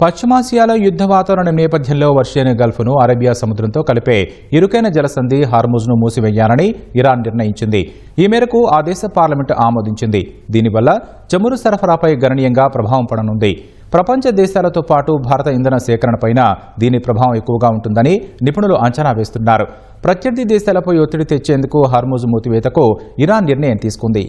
పశ్చిమాసియాలో యుద్ధ వాతావరణం నేపథ్యంలో వర్షియన్ గల్ఫ్ను అరేబియా సముద్రంతో కలిపే ఇరుకైన జలసంధి హార్ముజ్ను మూసివేయాలని ఇరాన్ నిర్ణయించింది. ఈ మేరకు ఆ దేశ పార్లమెంటు ఆమోదించింది. దీనివల్ల చమురు సరఫరాపై గణనీయంగా ప్రభావం పడనుంది. ప్రపంచ దేశాలతో పాటు భారత ఇంధన సేకరణపైన దీని ప్రభావం ఎక్కువగా ఉంటుందని నిపుణులు అంచనా వేస్తున్నారు. ప్రత్యర్థి దేశాలపై ఒత్తిడి తెచ్చేందుకు హార్ముజ్ మూతివేతకు ఇరాన్ నిర్ణయం తీసుకుంది.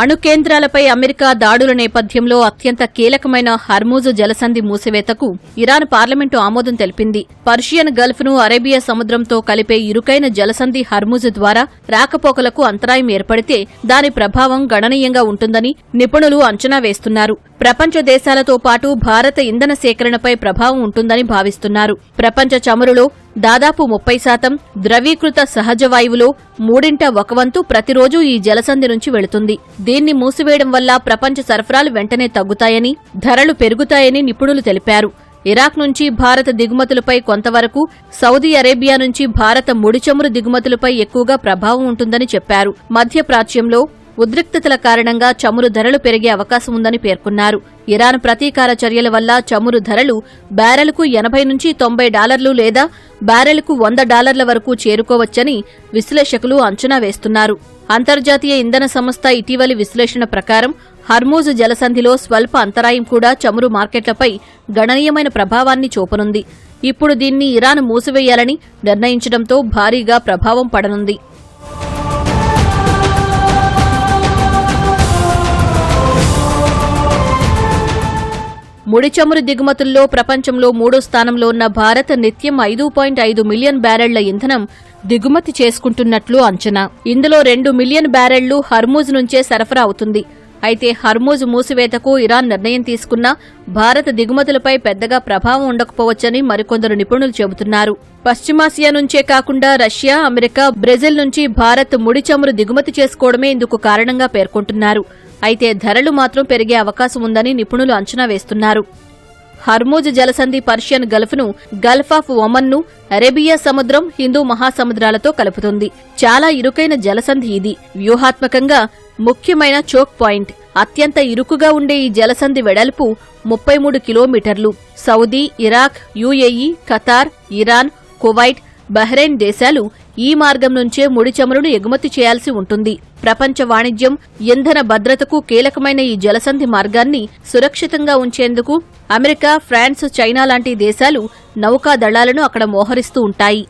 అణు కేంద్రాలపై అమెరికా దాడుల నేపథ్యంలో అత్యంత కీలకమైన హర్మూజు జలసంధి మూసివేతకు ఇరాన్ పార్లమెంటు ఆమోదం తెలిపింది. పర్షియన్ గల్ఫ్ను అరేబియా సముద్రంతో కలిపే ఇరుకైన జలసంధి హర్మూజు ద్వారా రాకపోకలకు అంతరాయం ఏర్పడితే దాని ప్రభావం గణనీయంగా ఉంటుందని నిపుణులు అంచనా వేస్తున్నారు. ప్రపంచ దేశాలతో పాటు భారత ఇంధన సేకరణపై ప్రభావం ఉంటుందని భావిస్తున్నారు. ప్రపంచ చమురులో దాదాపు ముప్పై శాతం ద్రవీకృత సహజ వాయువులో మూడింట ఒక వంతు ప్రతిరోజు ఈ జలసంధి నుంచి వెళుతుంది. దీన్ని మూసివేయడం వల్ల ప్రపంచ సరఫరాలు వెంటనే తగ్గుతాయని ధరలు పెరుగుతాయని నిపుణులు తెలిపారు. ఇరాక్ నుంచి భారత దిగుమతులపై కొంతవరకు సౌదీ అరేబియా నుంచి భారత ముడిచమురు దిగుమతులపై ఎక్కువగా ప్రభావం ఉంటుందని చెప్పారు. మధ్యప్రాచ్యంలో ఉద్రిక్తతల కారణంగా చమురు ధరలు పెరిగే అవకాశం ఉందని పేర్కొన్నారు. ఇరాన్ ప్రతీకార చర్యల వల్ల చమురు ధరలు బ్యారెల్కు ఎనభై నుంచి తొంభై డాలర్లు లేదా బ్యారెల్కు వంద డాలర్ల వరకు చేరుకోవచ్చని విశ్లేషకులు అంచనా వేస్తున్నారు. అంతర్జాతీయ ఇంధన సంస్థ ఇటీవలి విశ్లేషణ ప్రకారం హర్మూజ్ జలసంధిలో స్వల్ప అంతరాయం కూడా చమురు మార్కెట్లపై గణనీయమైన ప్రభావాన్ని చూపనుంది. ఇప్పుడు దీన్ని ఇరాన్ మూసివేయాలని నిర్ణయించడంతో భారీగా ప్రభావం పడనుంది. ముడి చమురు దిగుమతుల్లో ప్రపంచంలో మూడో స్థానంలో ఉన్న భారత్ నిత్యం ఐదు పాయింట్ ఐదు మిలియన్ బ్యారెళ్ళ ఇంధనం దిగుమతి చేసుకుంటున్నట్లు అంచనా. ఇందులో రెండు మిలియన్ బ్యారెళ్ళు హర్మూజ్ నుంచే సరఫరా అవుతుంది. అయితే హర్మూజ్ మూసివేతకు ఇరాన్ నిర్ణయం తీసుకున్నా భారత దిగుమతులపై పెద్దగా ప్రభావం ఉండకపోవచ్చని మరికొందరు నిపుణులు చెబుతున్నారు. పశ్చిమాసియా నుంచే కాకుండా రష్యా అమెరికా బ్రెజిల్ నుంచి భారత్ ముడి చమురు దిగుమతి చేసుకోవడమే ఇందుకు కారణంగా పేర్కొంటున్నారు. అయితే ధరలు మాత్రం పెరిగే అవకాశం ఉందని నిపుణులు అంచనా వేస్తున్నారు. హర్మూజ్ జలసంధి పర్షియన్ గల్ఫ్ను గల్ఫ్ ఆఫ్ ఒమన్ను అరేబియా సముద్రం హిందూ మహాసముద్రాలతో కలుపుతుంది. చాలా ఇరుకైన జలసంధి ఇది. వ్యూహాత్మకంగా ముఖ్యమైన చోక్ పాయింట్. అత్యంత ఇరుకుగా ఉండే ఈ జలసంధి వెడల్పు ముప్పై మూడు కిలోమీటర్లు. Saudi Iraq UAE Qatar Iran Kuwait Bahrain దేశాలు ఈ మార్గం నుంచే ముడి చమురును ఎగుమతి చేయాల్సి ఉంటుంది. ప్రపంచ వాణిజ్యం ఇంధన భద్రతకు కీలకమైన ఈ జలసంధి మార్గాన్ని సురక్షితంగా ఉంచేందుకు అమెరికా ఫ్రాన్స్ చైనా లాంటి దేశాలు నౌకా దళాలను అక్కడ మోహరిస్తూ ఉంటాయి.